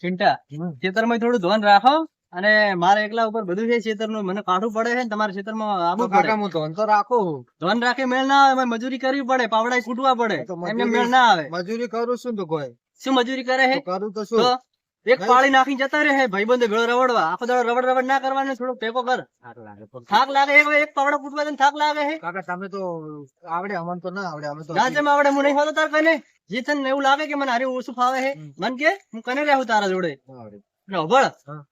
ચિંતા. હમ. ખેતરમાં થોડું ધ્યાન રાખો. અને મારા એકલા ઉપર બધું છે ખેતરનું. મને કાઢવું પડે છે તમારા ખેતરમાં આવવું પડે. હું ધોન તો રાખો ધોન રાખે મેળ ના આવે મજૂરી કરવી પડે પાવડા કૂટવા પડે. એમને મેળ ના આવે. મજૂરી કરું શું તો કોઈ? શું મજૂરી કરે છે? કરું તો શું? એક પાળી નાખી જતા રહે. ભાઈબંધો ભેળો રવડવા. આખો દાડો રવડ રવડ ના કરવાનો થોડો ટેકો કર. થાક લાગે એક એક પાવડો ફૂટવા થાક લાગે છે? કાકા તમે તો આવડે અમને તો ના આવડે અમે તો ના જેમ આવડે હું નહીં હોતો તાર કને. જે તને એવું લાગે કે મને હારી ઓછું ફાવે છે મન કે હું કને રહું તારા જોડે? ના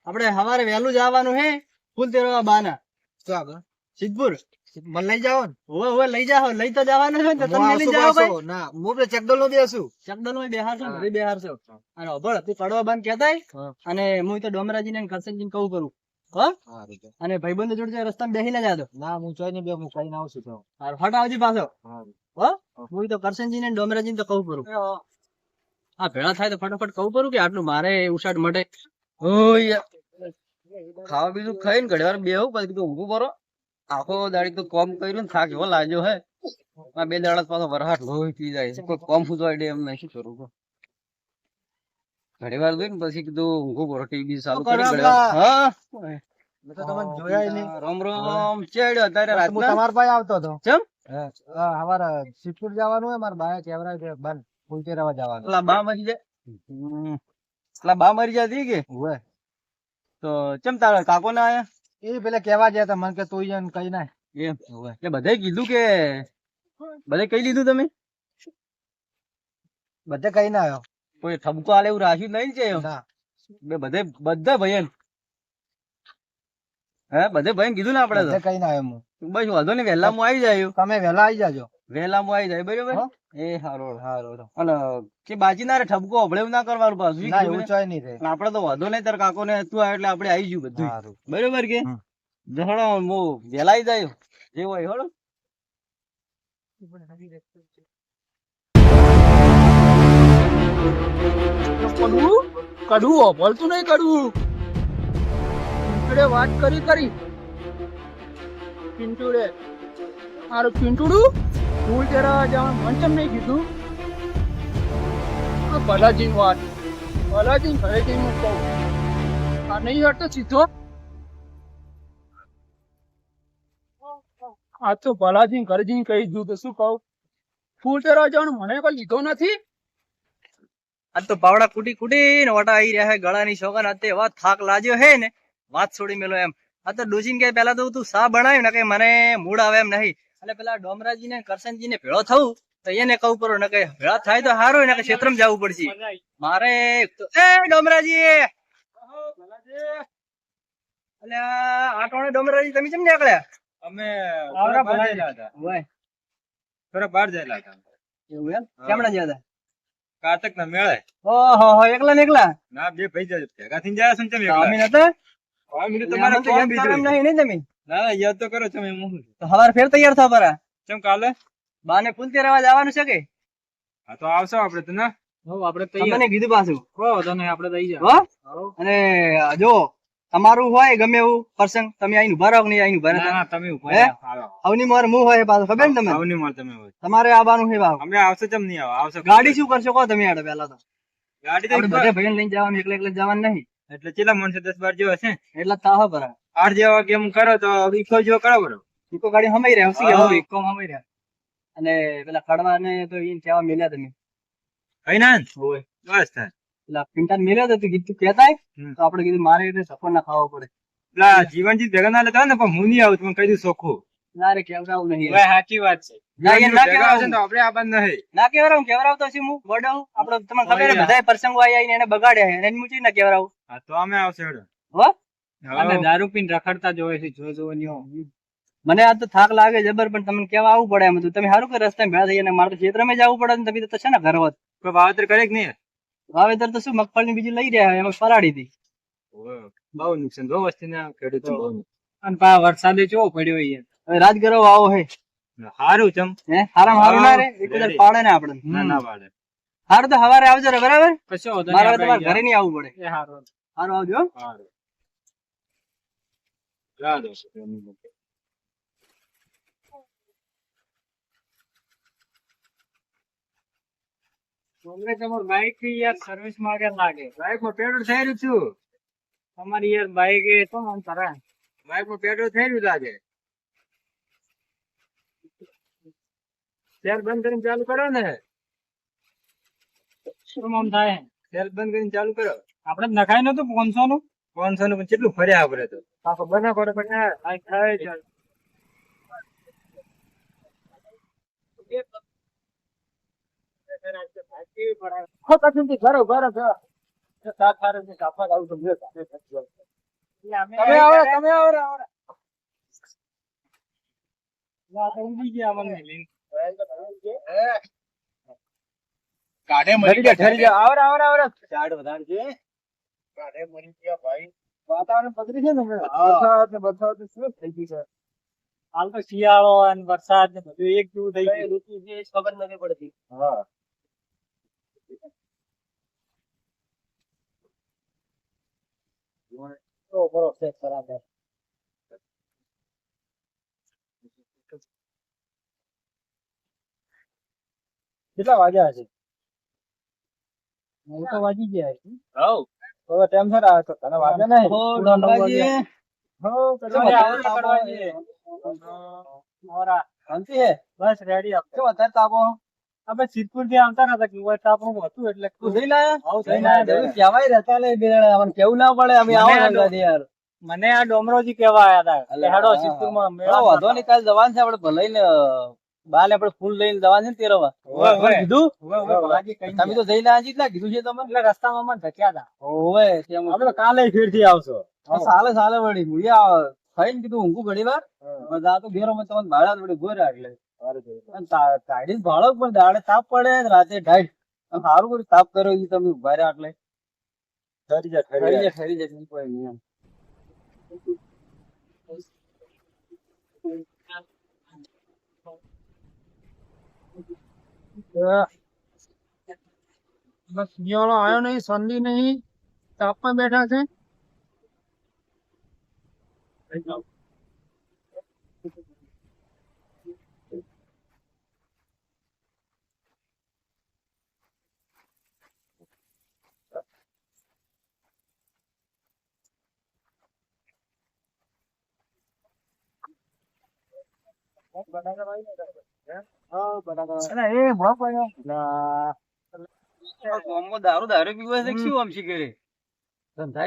આપડે સવારે વહેલું જવાનું હે ફૂલ તેરવા બાના સિદ્ધપુર. મને લઈ જાવ ને ઓવે ઓવે લઈ જાવ લઈ તો જવાનું છે ને તો લઈ જાવ ભાઈ. ના હું તો ચકડોલમાં બેસું. ચકડોલમાં બેહારશો ને. ઘરે બેહારશો અને અભળ તું કડવા બાન કહેતાય અને હું તો ડોમરાજી ને કરસનજી કહું કરું. અને ભાઈબંધો જોડે રસ્તામાં બેહી ના જાતો ના હું ચોઈ ને બે હું કઈ ના આવશું તો. હટ આવજી પાછો. હો? હું. તો કરશનજી ને ડોમરાજી ને તો કહું પડું હા. ભેળા થાય તો ફટાફટ કહું પડું કે આટલું મારે ઉષાટ માટે. ખાવા બીજું ખાઈને ઘડી વાર બેહું પછી કીધું ઊભું કરો. આખો દાડી તો કોમ કર્યું ને થાક એવો લાગ્યો હે. બે દાડા પાછો વરહાટ લોહી પી જાય છે. કોઈ કોમ ફૂદવા દે એમ નહીં શું કરું ઘણી વાર વાર જોઈને પછી કીધું ઊંઘું કરો ટીવી ચાલુ કરી. હા. મેં તો તમને જોયા રામ રામ ચેડ્યો અત્યારે તમારો રાતના. તમારા આવતો હતો. ચમ? હા, હા, સિદ્ધપુર જવાનું હોય મારા બાયા કેવરાય છે બંધ ફૂલચેરાવા જવાનું. એટલે બા મરી જાય. એટલે બા મરી જતી કે? હોય તો ચમ તારા કાકો ના આયા? એ પેલા કેવા ગયા તા મને કે તું એને કઈ ના. એમ. એટલે બધાય કીધું કે બધે કઈ લીધું તમે? બધે કઈ ના આવ્યો કોઈ ઠબકો આલે એવું રાખ્યું નહીં છે? ના. બે બધે બધા ભાઈ હે બધે ભાઈ કીધું ને આપડે કઈ ના આવ્યો બસ વાંધો નહીં વહેલા હું આવી જાય. તમે વહેલા આવી જાજો. વહેલા હું આવી જાય બરોબર? એ હારો હારો અને કે બાજી ના રે ઠપકો હભળે ના કરવાનું પાછું ના એવું ને? ચોય નહીં રે. આપડે તો વાંધો નહીં તાર કાકો ને તું આવ્યો એટલે આપડે આવી ગયું બધું બરોબર કે? જહણો હું વહેલા આવી જાય. જે હોય હળો કડવું? કડવું બોલતું નહીં કડવું. પિંટુડે વાત કરી કરી. પિંટુડે મારું પિંટુડું ફૂલ જરા જવાનું મન નહીં કીધું. આ ભલાજી વાત. ભલાજી ઘરે જઈને હું કહું. આ નહીં હટતો સીધો? આ તો ભલાજી ઘરે જઈને કહી દીધું તો શું કહું? ફૂલ તેરા જવાનું મને કોઈ લીધો નથી? આજ તો પાવડા કુટી કુટી ને વટા આવી રહ્યા ગળાની શોખન અત્યારે એવા થાક લાગ્યો હે ને. વાત છોડી મેલો એમ. હા તો ડોજીને કે પેલા તો તું સા બનાવ્યું ને કે મને મૂડ આવે એમ નહીં. એટલે પેલા ડોમરાજી ને કરશનજી ને ભેળો થવું તો એને કહું પડો ને કે ભેળા થાય તો સારું ને કે ક્ષેત્ર જવું પડશે. મારે એ ડોમરાજી એટલે આટોણે ડોમરાજી તમે કેમ નીકળ્યા? અમે આવરા. ગયેલા હતા. ઓય, થોડા બહાર જયેલા હતા. એવું એમ? કેમણા ગયા હતા? કાર્તક ના મેળે. ઓહો હો એકલા ને એકલા? ના બે ભાઈ જાય ભેગા થઈને જાય છે ને તમે અમે નતા? હા, મેં કીધું તમારે તમારે તો કોણ યાદ બીજું? કામ નહીં ને તમે ના ના યાદ તો કરો તમે હું શું? તો સવારે ફેર તૈયાર થવા પરા. કેમ કાલે? બાને ફૂલ તેરવા જવાનું છે કે? હા તો આવશો આપણે તો ના? આપણે તમને કીધું પાછું. તને આપણે દઈ હો? અને જો તમારું હોય ગમે એવું પ્રસંગ તમે અહીં ઊભા રહો નહીં અહીં ઊભા ના તમે ઊભા હે? અવની મોર મું હોય પાછું ખબર ને તમે અવની માર તમે હોય. તમારે આવવાનું છે બાવ અમે આવશે ચમ નહીં આવો? આવશો ગાડી શું કરશો કહો તમે આડે પેલા તો. ગાડી તો ભાઈ બધે ભાઈને લઈને જવાનું એકલે એકલે જવાનું નહીં. એટલે કેટલા માણસો દસ બાર જેવા છે? એટલે તાહ ભરા આઠ જેવા કેમ કરો તો ઈકો જેવો કરો બરો. ઇકો ગાડી હમાઈ રહ્યા શું હા. ઇકો હમાઈ રહ્યા. અને પેલા કડવા ને તો ઈન કેવા મેલ્યા તમે. કઈ ના હોય. બસ થાય પેલા પિંટા મેલ્યા તો કીધું કહેતા તો આપણે કીધું મારે એટલે સફર ના ખાવો પડે. પેલા જીવનજીત ભેગા ના લેતા હોય ને પણ હું નહીં આવું તમે કહી દઉં સોખું. ના રે કેવરાવું નહીં. સાચી વાત છે. ના, ના કહેવાય. તો આપણે આવવાનું નહીં. ના કેવરાવું કેવરાવું તો શું હું? વડાવું આપણે તમને ખબર બધા પ્રસંગો આવી એને બગાડ્યા એને મૂકી ના કેવરાવું હા તો અમે આવશે હેડો. હો? હવે દારૂ પીને રખડતા જોવે છે જો જો મને આ તો થાક લાગે જબર પણ તમને કેવા આવવું પડે એમ તો. તમે સારું કે રસ્તે ભેળા થઈ અને મારે તો ક્ષેત્રમાં જવું પડે ને તમે તો છે ને ઘર હોત. કોઈ વાવેતર કરે કે નહીં? વાવેતર તો શું મગફળી બીજી લઈ રહ્યા એમાં પરાડી હતી. બહુ નુકસાન. બહુ વસ્તી ના ખેડૂતો અને પા વરસાદે ચો પડ્યો અહીંયા હવે રાજગરો આવો હે. હારું ચમ. હે હારામ હારું ના રે? એક જ પાડે ને આપણે. ના ના પાડે. હારું તો સવારે આવજો રે બરાબર? કશો મારે તમારે ઘરે નહીં આવવું પડે. એ હારું. હારું આવજો હો. સારું જા દો તમારું બાઈકથી યાર સર્વિસ માંગે લાગે. બાઈકમાં પેટ્રોલ થઈ રહ્યું છું. તમારી યાર બાઈક એ તો આમ તારા બાઈકમાં પેટ્રોલ થઈ રહ્યું લાગે. તેલ બંધ કરીને ચાલુ કરો ને. શું આમ થાય? તેલ બંધ કરીને ચાલુ કરો. આપડે નખાય નતું પાંચસો નું પાંચસો નું કેટલું ફર્યા આપડે તો? પાછો બના કરે પછી આ થાય ચાલ ઘરો ઘરો ઘરો. તમે આવો તમે આવો રે, આવો મરી ગયા રે. વાતાવરણ બગડી છે ને. વરસાદ ને વરસાદ શું થઈ ગયું છે? હાલ તો શિયાળો અને વરસાદ ને બધું એક જેવું થઈ ગયું. ઋતુ જે ખબર નથી પડતી. હા. તો કેટલા વાગ્યા છે હું તો વાગી ગયા છે. હવે. ટેન્શન આવે તો તને વાગે નહીં હો, પૂરા નવ ડંબાજી. વાગ્યા. હો, કેટલા હવે વાગ્યા? આવો તો કરવા જઈએ. મોરા. શાંતિ હે બસ રેડી આપ કેમ અત્યારે તાપો અમે સિદ્ધપુરથી આવતા હતા કે આપણું હતું એટલે તું જઈ લાયા આવું જઈ લાયા. કહેવાય રહેતા અમને કેવું ના પડે અમે આવો યાર મને આ ડોમરોજી કેવા આયા હતા હેડો સિદ્ધપુરમાં મેળો વાંધો નહીં કાલ જવાનું છે આપણે ભલે ને બાલ આપણે ફૂલ લઈને જવાનું છે ને તેરવા. કીધું? તમે તો જઈને આવ્યા એટલા કીધું છે તમે એટલે રસ્તામાં મને ધક્યા હતા. ઓવે આપણે કાલે ફેરથી આવશો સાલે સાલે વળી. હું થઈ ખાઈને કીધું ઊંઘું ઘણી વાર. આ તો ઘેરો મેં તમને ભાડા વળી ગોર્યા એટલે. અને ભાડો પણ દાડે તાપ પડે ને રાતે ઢાઈ. સારું કર્યું તાપ કર્યો એ તમે ઊભા રહ્યા એટલે. ઠરી જાય ઠરી જાય ઠરી જાય કોઈ નહીં બસ શિયાળો આવ્યો નહીં ઠંડી નહીં તાપમાં બેઠા છે અલા, એ દારૂ દારૂ પીવે છે શું આમ શીખે?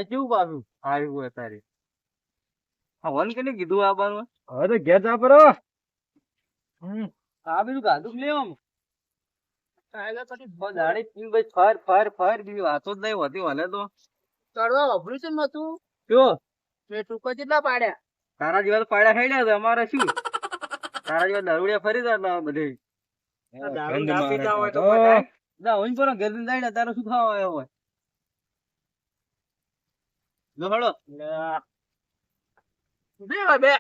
કેવું પાછું? આવ્યું હોય તારે. હવન કે કેને કીધું આવવાનું હવે તો ઘેર જા પરો. આ બીજું ગાધું લે આમ? દાડી પી ભાઈ ફર ફર ફર બીજી વાતો જ નહીં હોતી હલે તો. ચડવા ઓપરેશનમાં તું? કયો? તે ટૂંકા કેટલા પાડ્યા? તારા જેવા પાડ્યા ખાઈ રહ્યા અમારે શું? તારા જેવા દારૂડિયા ફરી રહ્યા બધે. દારૂ ના પીતા હોય તો ના હોય પણ ઘર ને જાય ને તારે શું ખાવા આવ્યો હોય? લો હળો. બે બે.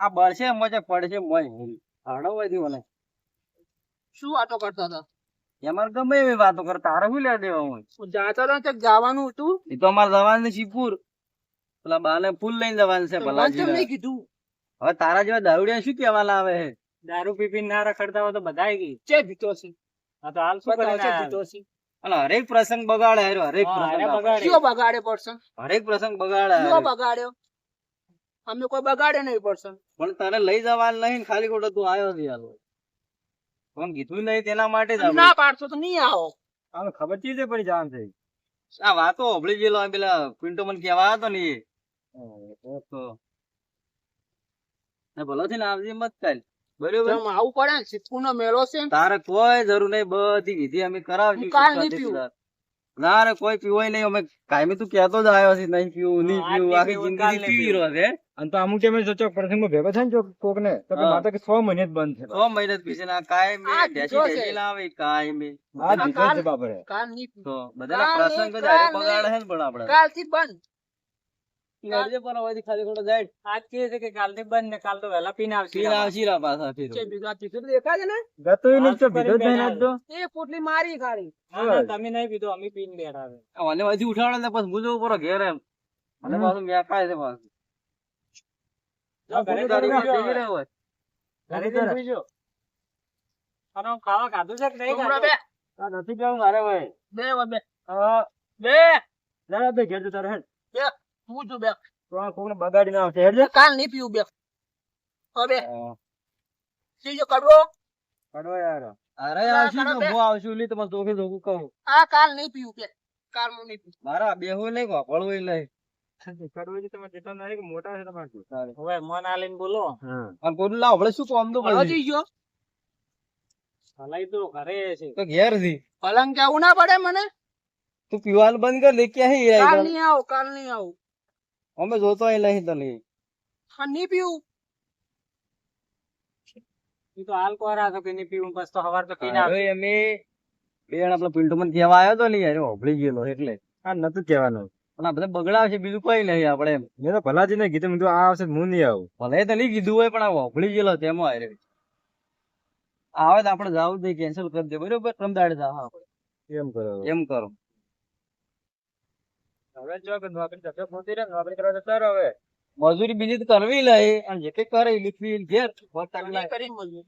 આ બળશે મજે પડશે મોય હળો હોયથી મને. શું વાતો કરતા હતા? એમાં ગમે એવી વાતો કરે તારે શું લે દેવા હોય? જાતા હતા ક્યાંક જવાનું હતું. એ તો અમારે જવાનું છે શિવપુર. પેલા બાને ફૂલ લઈને જવાનું છે નહીં કીધું? હવે તારા જેવા દારૂડિયા શું કહેવાના આવે છે? દારૂ પીપી ના રખડતા હોય તો બધાય ગઈ ચે ભીતો છે હા તો હાલ શું કરે? છે ભીતો છે અને હરેક પ્રસંગ બગાડે હેરો હરેક પ્રસંગ. કયો બગાડે પડશે હરેક પ્રસંગ બગાડે કયો બગાડ્યો? અમને કોઈ બગાડે નહીં પડશે પણ તને લઈ જવાનું નહીં ખાલી ખોટો તું આવ્યો છે હાલ. પણ કીધું નહીં તેના માટે જ. ના પાડશો તો નહીં આવો. આમ ખબર ચીજે પડી જાણ થઈ? આ વાતો હોભળી ગયેલો આ પેલા પિન્ટો મને કહેવા હતો ને એ. તો ને ભલો છે ને આવજે મત ચાલ બરોબર? આવું પડે ને સિદ્ધપુર નો મેળો છે તારે કોઈ જરૂર નહીં બધી વિધિ અમે કરાવશું કાલ નહીં પીવું. ના રે કોઈ પીવોય નહીં. અમે કાયમી તું કહેતો જ આવ્યો છે નહીં પીવું નહીં પીવું આખી નહીં પીવું, કાલ જિંદગી પીવી રહ્યો છે અને તો અમુક ટાઈમે જો ચોક પ્રસંગમાં ભેગો થાય ને ચોક કોક ને તો માતા કે છ મહિને જ બંધ છે. સો મહિને જ પીશે ને કાયમી લાવે કાયમી. આ ના, છે બાપરે. કાલ નહીં કાલ પ્રસંગ જ નહીં, બગાડે છે પણ આપણે. કાલથી બંધ. લેજે પણ હવેથી ખાલી ખોટો જાય. આજ કે છે કે કાલથી બંધ ને કાલ તો વહેલા પીને આવશે. પીને આવશી રા પાછા ફેર. ચે ભીગા પીધું તો છે ને? ગતું નહીં તો પીધો જ નહીં આજ એ પોટલી મારી ખાલી. ના, ના, તમે નહીં પીધો અમે પીને બેઠા છે. અને વાંચી ઉઠાડે ને પછી ઘેર એમ. અને પાછું મેકાય છે પાછું. ઘરે ઘરે અને ખાવા ખાધું છે કે નહીં ખાધું? નથી કેવું મારે ભાઈ. બે બે. બે. દાદા બે ઘેર જતા રહે. હું છું બે. કોકને બગાડી ના આવશે. એટલે કાલ નહીં પીવું બે. હવે સીજો કડવો. કડવો યાર. અરે યાર શું હું આવશું લી તમારે દોખે દોખું કહું. આ કાલ નહીં પીવું કે કાલ હું નહીં પીવું મારા બેહું નહીં છે જેટલા નહીં મોટા છે તમારે હવે મન આલીને બોલો. અને કોનું લાવ આપણે શું કામ તો પછી ગયો. ભલાઈ તો ઘરે છે. તો ઘેરથી પલંગ કેવું ના પડે મને? તું પીવાનું બંધ કર લે ક્યાં હી કાલ નહીં આવું કાલ નહીં આવું. અમે જોતો અહીં લઈ તો લઈ હા નહીં પીવું. ઈ તો હાલ કોરા તો કે નહીં પીવું બસ તો હવાર તો પીને આવે હવે અમે બે જણા પેલા પિન્ટુ મને કહેવા આવ્યો તો નહીં અરે હોભળી ગયેલો એટલે. આ નતું કહેવાનું. પણ આ બધા બગડાવશે બીજું કઈ નહીં આપણે એમ. મેં તો ભલાજી ને કીધું કીધું આ આવશે તો હું નહીં આવું. ભલે તો નહીં કીધું હોય પણ આ હોભળી ગયેલો તેમાં અરે આવે તો આપણે જવું જ કેન્સલ કરી દે બરોબર? રમદાડે જાવ આપણે. એમ કરો. એમ કરો. હવે જો કે નોકરી ધક્કે પહોંચી રહે નોકરી કરવા જતા રહો હવે. મજૂરી બીજી તો કરવી લે અને જે કઈ કરે લીખવી ઘેર. કરીને મજૂરી.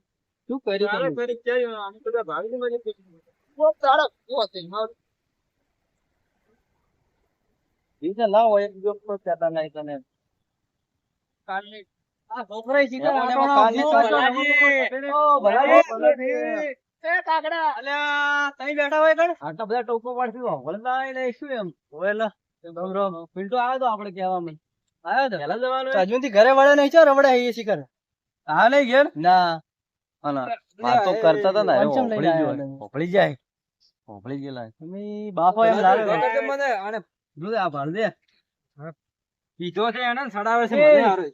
શું કરી તમે? ફરી ક્યાં આમ તો બધા ભાગી મજે બહુ સારો કો થઈ મારું. બીજા તો ના હોય એક દિવસ તો કહેતા નહીં તને. કાલ આ છોકરાએ શીખે. એ કાકડા. અલ્યા, તઈ બેઠા હોય કણ? આટલા બધા ટોકો પાડથી વળતા ના શું એમ. ઓવેલા પિન્ટુ આવ્યો તો આપણે કહેવામાં આવ્યો તો. પહેલા જવાનું હજુ ઘરે વળે નહીં છો રવડે એ શીખર? હા નહીં ઘેર ના. ના. વાતો કરતા હતા ને પંચમ લઈને હોભળી આવ્યા ગયો. હોભળી જાય. હોભળી ગયેલા. તમે બાપો એમ લાગે. મને આને જો આ ભાળ દે. કીધો છે એને સડાવે છે. મને હારું.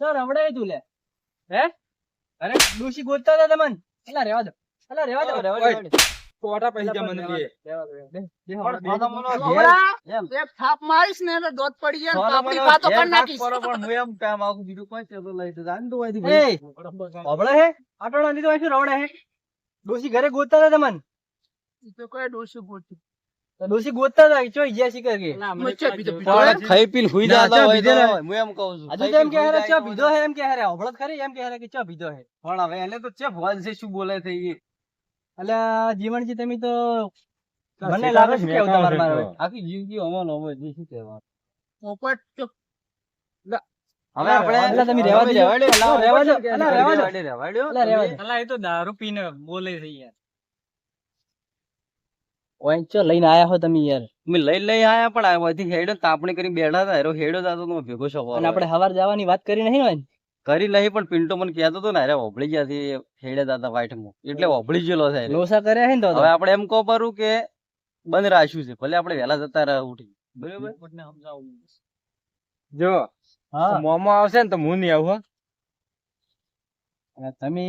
સર રવડે તું લે. હે? અરે ડોશી ગોતતા હતા તમને? અલા રેવા દો. અલા રેવા દો રેવા દો. કોટા પૈસા મને દે. એક થાપ મારીશ ને એટલે દોત પડી જાય આપણી ઘેર કરી નાખીશ. નાખ પણ હું એમ કામ આખું બીજું કોઈ ચેતો લઈ તો જાન તો દી ભાઈ. હોભળે હે? આટોડા લીધો હોય રવડે હે? ડોશી ઘરે ગોતતા હતા તમને? ઈ તો કોઈ ડોશી ગોતી. તો ગોતતા હતા ચો જ્યાં શીખર કે મચ્છર પીધો પીધો. પણ ખાઈ પીન હુઈ ના, હોય. હું? એમ કહું છું એમ કે ચા પીધો હે? એમ કે છે હોભળત ખરી એમ કે છે કે ચા પીધો હે. પણ હવે એને તો ચા ભવાન છે શું બોલે છે અલ્યા જીવનજી તમે તો મને લાગે છે કેવું તમારે મારે આખી જિંદગી અમન અમન જે શું કહેવાનું પોપટ તો હવે આપણે એટલે તમે રહેવા દો. રહેવા દો. રહેવા દો. રહેવા દો. રહેવા દો. અલા, એ તો દારૂ પીને બોલે છે યાર ઓય લઈને આયા હો તમે યાર મે લઈ લઈ આયા પણ આ વધી હેડો તાપણી કરીને બેઠા હતા હેરો હેડો જાતો તો ભેગો છો અને આપણે હવાર જવાની વાત કરી નહીં હોય ને? કરી લઈ પણ પિન્ટો મને કહેતો હતો ને અરે ઓભળી ગયા છે હેડે દાતા વાઈટમાં. એટલે ઓભળી ગયેલો છે. લોસા કર્યા હે ને. હવે આપણે એમ કહો પરું કે બંધ રાખ્યું છે ભલે આપણે વહેલા જતા રહે ઉઠી બરાબર. જો મોમો આવશે ને તો હું નહીં આવું હો. તમે?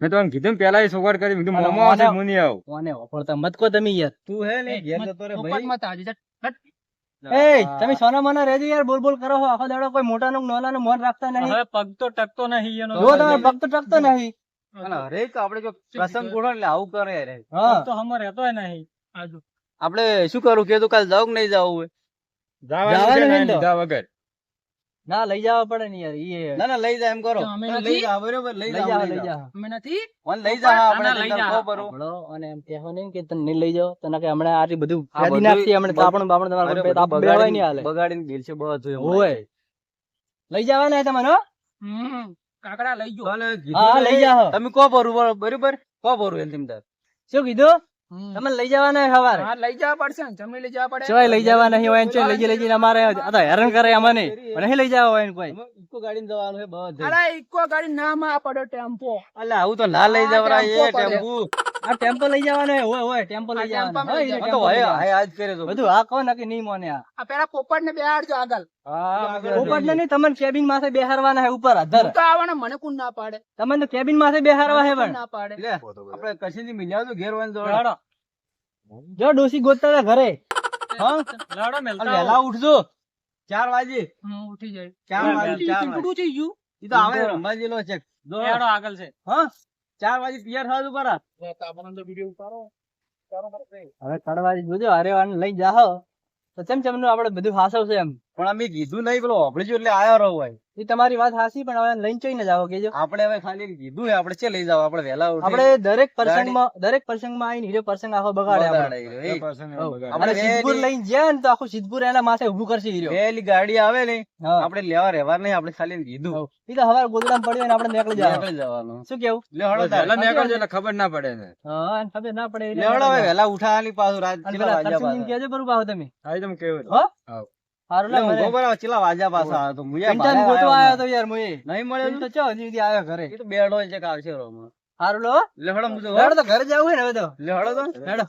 મેં તમને કીધું ને પેલા એ સોગવડ કરી કીધું મોમો આવશે હું નહીં આવું. કોને વાપરતા મત કો તમે યાર. તું હે ને ઘેર જતો રે ભાઈ. મત આજે. એ તમે સોના મોના રહેજો યાર બોલ બોલ કરો છો આખો દાડો કોઈ મોટા નું નાના નું મન રાખતા નહીં. હવે પગ તો ટકતો નહીં એનો જો તમે ભક્ત ટકતો નહીં. આપણે જો પ્રસંગ ગોઠવો એટલે આવું કરે હા. તો હમણાં રહેતો નહીં. આજુ આપણે શું કરું? કે તું કાલ જાવ કે નહીં જાવું હોય જવાનું. લીધા વગર. ના લઈ જવા પડે ને યાર ઈ ના ના લઈ જા એમ કરો. અમે? લઈ જા બરોબર લઈ જા લઈ જા અમે નથી? ઓન લઈ જા આપણે લઈ જા. સાંભળો અને એમ કહેવો નહીં કે તને નહીં લઈ જાવ તને કે હમણાં આટલી બધું ફેદી નાખતી હમણાં તાપણ બાપણ તમારા પર તાપ બધું નહીં હાલે. બગાડીને ગેલ છે બધું એમ. ઓય. લઈ જવાના હે? તમને હમ કાકડા લઈ જો હા લઈ જા તમે કો બરો- બરોબર? કો પરું એમ તેમ શું કીધું. તમે લઈ જવાના સવારે? હા લઈ જવા પડશે ને. જમી લઈ જવા પડે. ચોય લઈ જવા નહીં હોય ચોય લઈ લઈ જઈને અમારે આ તો હેરાન કરે અમને. નહીં લઈ જવા હોય કોઈ. ઈકો જવાનું છે બધે. અરે ઇકો ગાડી ના માં પડે ટેમ્પો. અલ્યા આવું તો ના લઈ જવરાય એ ટેમ્પુ. આ ટેમ્પો લઈ જવાનો હે હોય હોય ટેમ્પો લઈ જવાનો હોય, તો લઈ હવે આજ કરે તો. બધું આ કોણ કે નહીં મોને આ. આ પેલા પોપટ ને બેહાડજો આગળ. પોપટ ને નહીં તમને કેબિન માથે બેહારવાના હે ઉપર અધર. તો આવવાના મને કોણ ના પાડે? તમને કેબિન માથે બેહારવા હે પણ. ના પાડે? આપણે કશીથી મિલ્યા તો ઘેર વાન જોડો જો ડોસી ગોતતા ઘરે. હા? લાડો મેલતા વહેલા ઉઠજો. ચાર વાગે. હું ઉઠી જાય ચાર વાગે ચાર વાગે. ચીકડું થઈ ગયું. ઈ તો આવે રમવા જેલો છે. જો, હેડો આગળ છે. હા? ચાર વાગે તૈયાર વીડિયો ઉતારો. હવે કડવાજી જોજો અરે વાન લઈ જાહો તો ચમ ચમનું આપણે આપડે બધું હાસવશે એમ. પણ અમે કીધું નહીં પેલો હોભળી એટલે આયો રહો ભાઈ એ તમારી વાત હાસી પણ હવે લઈને ચોઈ ન જાઓ કેજો આપણે હવે ખાલી કીધું હે આપણે ચે લઈ જાવ આપણે વેલા ઉઠી આપણે દરેક પ્રસંગમાં દરેક પ્રસંગમાં આવીને હીરો પ્રસંગ આખો બગાડે આપણે. આપણે સિદ્ધપુર લઈને જાય ને તો આખું સિદ્ધપુર એના માથે ઊભું કરશે હીરો. પેલી ગાડી આવે ને. આપણે લેવા રહેવા નહીં આપણે ખાલી કીધું. એ તો હવાર ગોદડામ પડ્યો ને આપણે નીકળી જવાનું. નીકળી જવાનું. શું કેવું? લે હળો તારે. ખબર ના પડે ને હા ખબર ના પડે એટલે લે હળો હવે વેલા ઉઠાવાની પાછું રાત કેટલા પેલા વાગ્યા પાછા? કહેજો બરું પાછો તમે. આઈ તમે કેવું હો. હારું લે બરાબર કેટલા પાછા? આવ્યો તો મુયા આવ્યો યાર મુએ નહીં મળ્યો તો ચો હજી સુધી આવ્યો ઘરે? એ તો બેડો છે કે રોમાં. હારું લો. લે મુજો હેડો તો ઘરે જવું હોય ને હવે તો. લે તો?